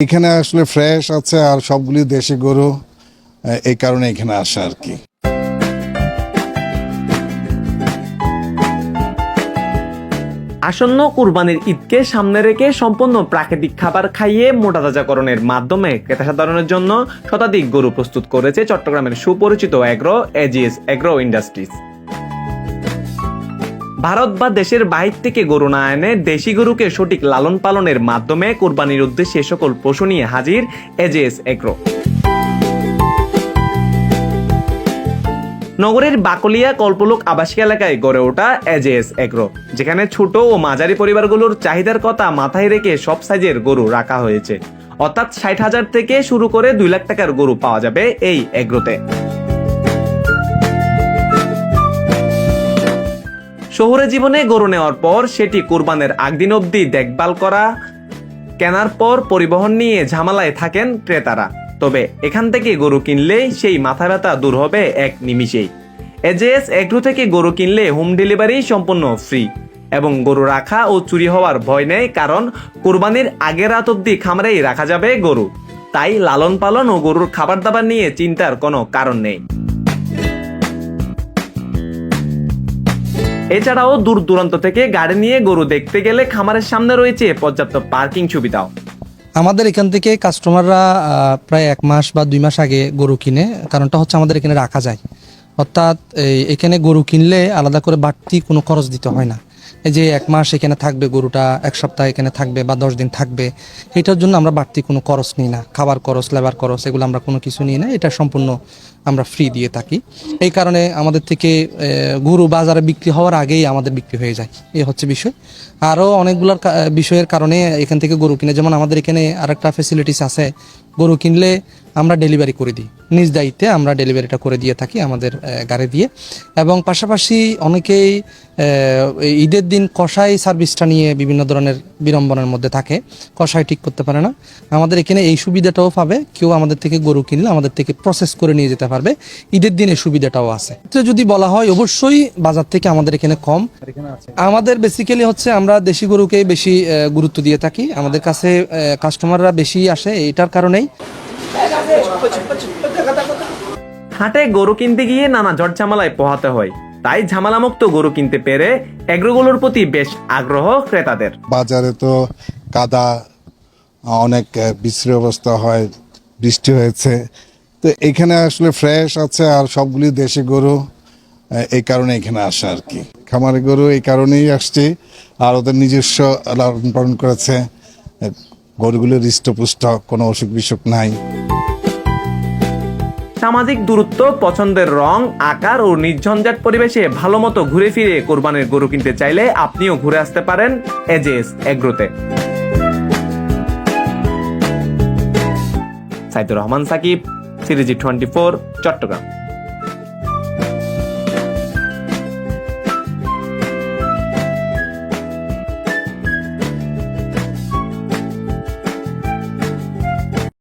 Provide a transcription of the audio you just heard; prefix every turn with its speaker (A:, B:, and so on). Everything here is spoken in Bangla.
A: এখানে আসলে ফ্রেশ আছে আর সবগুলি দেশি গরু এই কারণে এখানে আসা আর কি।
B: আসন্ন কুরবানির ঈদকে সামনে রেখে সম্পূর্ণ প্রাকৃতিক খাবার খাইয়ে মোটা তাজাকরণের মাধ্যমে ক্রেতা সাধারণের জন্য শতাধিক গরু প্রস্তুত করেছে চট্টগ্রামের সুপরিচিত agro AGS agro industries Bharat বা দেশের বাহির থেকে গরু না এনে দেশি গরুকে সঠিক লালন পালনের মাধ্যমে কুরবানির উদ্দেশ্যে সকল পশু নিয়ে হাজির এজেএস এগ্রো। নগরের বাকলিয়া কল্পলোক আবাসিক এলাকায় গড়ে ওঠা এজেএস এগ্রো, যেখানে ছোট ও মাঝারি পরিবারগুলোর চাহিদার কথা মাথায় রেখে সব সাইজের গরু রাখা হয়েছে। অর্থাৎ ষাট হাজার থেকে শুরু করে দুই লাখ টাকার গরু পাওয়া যাবে এই এগ্রোতে। শহুরে জীবনে গরু নেওয়ার পর সেটি কোরবানের আগদিন অবধি দেখভাল করা, কেনার পর পরিবহন নিয়ে ঝামেলায় থাকেন ক্রেতারা। তবে এখান থেকে গরু কিনলেই সেই মাথা ব্যথা দূর হবে এক নিমিষেই। এজেএস এগ্রো থেকে গরু কিনলে হোম ডেলিভারি সম্পূর্ণ ফ্রি এবং গরু রাখা ও চুরি হওয়ার ভয় নেই কারণ কোরবানির আগের রাত অব্দি খামারেই রাখা যাবে গরু। তাই লালন পালন ও গরুর খাবার দাবার নিয়ে চিন্তার কোনো কারণ নেই। এছাড়াও দূর দূরান্ত থেকে গাড়ি নিয়ে গরু দেখতে গেলে খামারের সামনে রয়েছে পর্যাপ্ত পার্কিং সুবিধাও।
C: আমাদের এখান থেকে কাস্টমাররা প্রায় এক মাস বা দুই মাস আগে গরু কিনে, কারণটা হচ্ছে আমাদের এখানে রাখা যায়। অর্থাৎ এখানে গরু কিনলে আলাদা করে বাড়তি কোনো খরচ দিতে হয় না। যে এক মাস এখানে থাকবে, গরুটা এক সপ্তাহ এখানে থাকবে বা দশ দিন থাকবে, এটার জন্য আমরা বাড়তি কোনো খরচ নিই না। খাবার খরচ লেবার খরচ, এগুলো আমরা কোনো কিছু নিই না, এটা সম্পূর্ণ আমরা ফ্রি দিয়ে থাকি। এই কারণে আমাদের থেকে গরু বাজারে বিক্রি হওয়ার আগেই আমাদের বিক্রি হয়ে যায়। এই হচ্ছে বিষয়। আরও অনেকগুলোর বিষয়ের কারণে এখান থেকে গরু কিনে, যেমন আমাদের এখানে আরেকটা ফেসিলিটিস আছে গরু কিনলে আমরা ডেলিভারি করে দিই। নিজ দায়িত্বে আমরা ডেলিভারিটা করে দিয়ে থাকি আমাদের গাড়ি দিয়ে। এবং পাশাপাশি অনেকেই ঈদের দিন কষাই সার্ভিসটা নিয়ে বিভিন্ন ধরনের বিড়ম্বনার মধ্যে থাকে। কষাই ঠিক করতে পারে না। আমাদের এখানে এই সুবিধাটাও পাবে। কেউ আমাদের থেকে গরু কিনলে আমাদের থেকে প্রসেস করে নিয়ে যেতে পারবে। ঈদের দিন সুবিধাটাও আছে। তো যদি বলা হয়, অবশ্যই বাজার থেকে আমাদের এখানে কম। আমাদের বেসিক্যালি হচ্ছে আমরা দেশি গরুকে বেশি গুরুত্ব দিয়ে থাকি। আমাদের কাছে কাস্টমাররা বেশি আসে এটার কারণেই।
B: হাটে গরু কিনতে গিয়ে নানা ঝড় ঝামেলায় পোহাতে হয়। তাই ঝামেলামুক্ত গরু কিনতে পেরে এগ্রোগুলোর প্রতি বেশ আগ্রহ ক্রেতাদের।
A: বাজারে তো কাদা, অনেক বিশ্রী অবস্থা হয়, বৃষ্টি হয়েছে। তো এখানে আসলে ফ্রেশ আছে আর সবগুলি দেশি গরু এই কারণে এখানে আসা আর কি। খামারি গরু এই কারণেই আসছি। আর ওদের নিজস্ব লালন পালন করেছে। আহ, গরুগুলো হৃষ্টপুষ্ট কোনো অসুখ বিসুখ নাই।
B: সামাজিক দূরত্ব পছন্দের রং আকার ও নির্ঝঞ্ঝাট পরিবেশে ভালো মতো ঘুরে ফিরে কোরবানির গরু কিনতে চাইলে আপনিও ঘুরে আসতে পারেন এজেস এগ্রোতে। সাইদুর রহমান সাকিব সিরিজি টোয়েন্টি ফোর চট্টগ্রাম।